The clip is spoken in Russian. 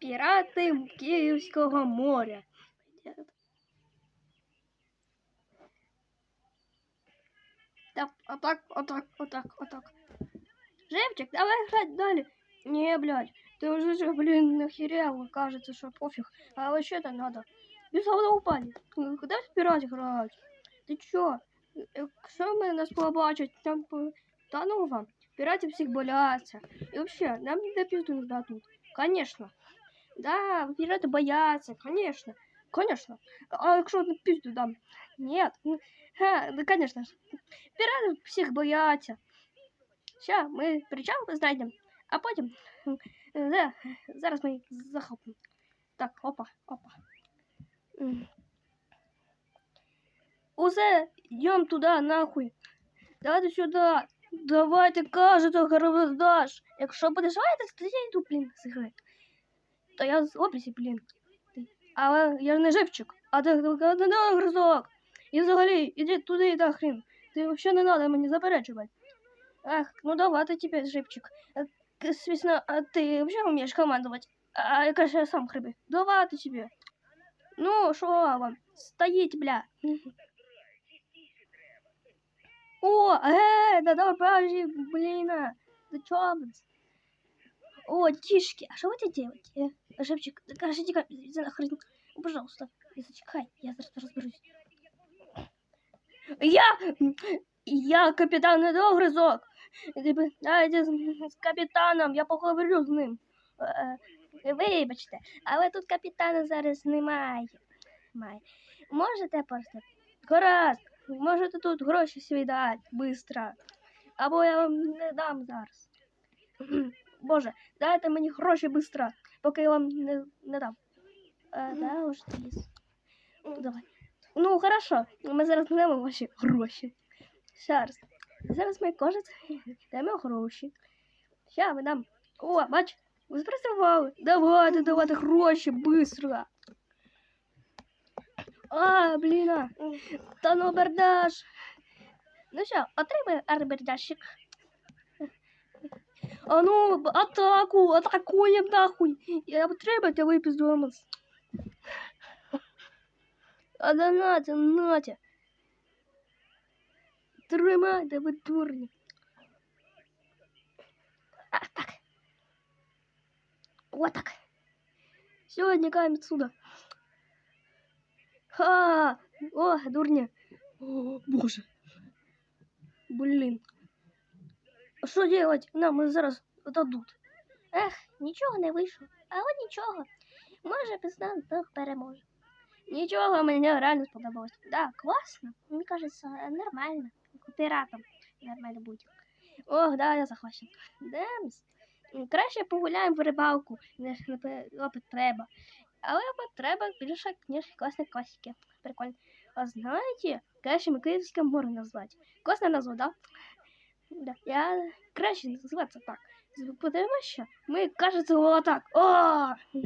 Пірати Київського моря. Так, отак, отак, отак, отак. Живчик, давай грать далі. Не, блядь, ты уже же, блин, нахерел, кажется, что пофиг. А вообще-то надо. Без головы упали. Куда спирать грать? Ты чё? Якщо ми нас побачать, там по- та ну вам, пірати всіх бояться. І вообще, нам не пізду не дадуть. Конечно. Да, пірати бояться, конечно. Конечно. А якщо на пізду дам? Нет. Ну, Ха, да, конечно ж. Пірати всіх бояться. Ща, ми причал знайдемо, а потім е, да, зараз ми їх захопимо. Так, опа, опа. М. Усе, йдем туди, нахуй. Давайте сюди. Давайте кажете, гарбоздаш. Якщо будеш лаятись, то я йду, блін, з гри. То я з описі, блін. Ти- Але я ж не живчик, а ти не гризок. І взагалі, іди туди та хрін. Ти взагалі не треба мені заперечувати. Ах, ну давайте тебе, живчик. Э, к- Звісно, а ти вообще вмієш командувати? А я краще сам хриби. Давайте тебе. Ну, що вам? Стоїть, бля. О, э, да давай, подожди, блин, а. Да чё, блин? О, тишки, а что вы это делаете? Э, Жепчик, скажите-ка, иди нахрен. Ну, Пожалуйста, не зачекай, я зараз разберусь. Я, я капітан недогризок. Типу, Дайте з з капітаном, я поговорю з ним. Е, е, Вибачте, але тут капітана зараз немає. Немає. Можете просто Гаразд, можете тут гроші свої дати, быстро. Або я вам не дам зараз. Боже, дайте мені гроші быстро, поки я вам не, не дам. А, да, уж ліс. Ну, давай. Ну, хорошо, ми зараз надамо ваші гроші. Зараз. Зараз ми кожен даємо гроші. Ща ми дам. О, бач, ви спрацювали. Давайте, давайте гроші, быстро. А, блін. Та ну бердаш. Ну що, отримай арбердашик. А ну, б- атаку, атакуємо нахуй. Я отримайте випіздуємо. А да нате, нате. Тримайте, ви дурні. А, так. Вот так. Все, никаем отсюда. Ха! О, дурня. О, боже. Блин. Що делать? Нам зараз дадуть. Ех, нічого не вийшло. Але нічого. Може, без нас Бог переможе. Нічого, мені реально сподобалось. Да, класно. Мені кажется, нормально. Піратом нормально буде. Ох, да, я захвачен. Демс. Краще погуляємо в рибалку, ніж опит треба. Але опит треба більше, ніж класні класики. Прикольно. А знаєте, краще ми Київське море назвати. Класна назва, да? Да. Я краще називатися так. Тому ми, кажется, отак. О!